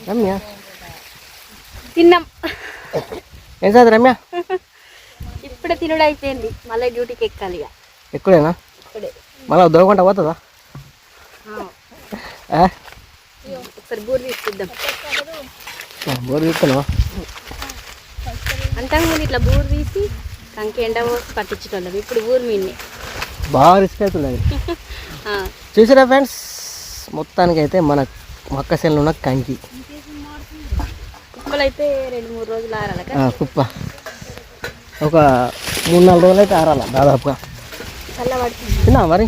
రమ్య. తిన్నాం. ఏం చదువు రమ్య? ఇప్పుడే తినుడు అయిపోయింది మళ్ళీ డ్యూటీకి ఎక్కాలి ఇక. ఎక్కువేనా మళ్ళీ దొరకకుండా పోతుందా? ఒకసారి బూరి తీసుకుందాం బోరు చూస్తున్నావా అంతకు ముందు ఇట్లా బూరు తీసి కంకి ఎండ పట్టించుకోలేము ఇప్పుడు ఊరు మీన్ని బాగా రిస్క్ అవుతుంది చూసారా ఫ్రెండ్స్? మొత్తానికి అయితే మన మొక్క ఉన్న కంకి. అయితే రెండు మూడు రోజులు ఆరాలి కుప్ప. ఒక మూడు నాలుగు రోజులు అయితే ఆరాల దాదాపుగా. చల్లబడుతుంది. మరి.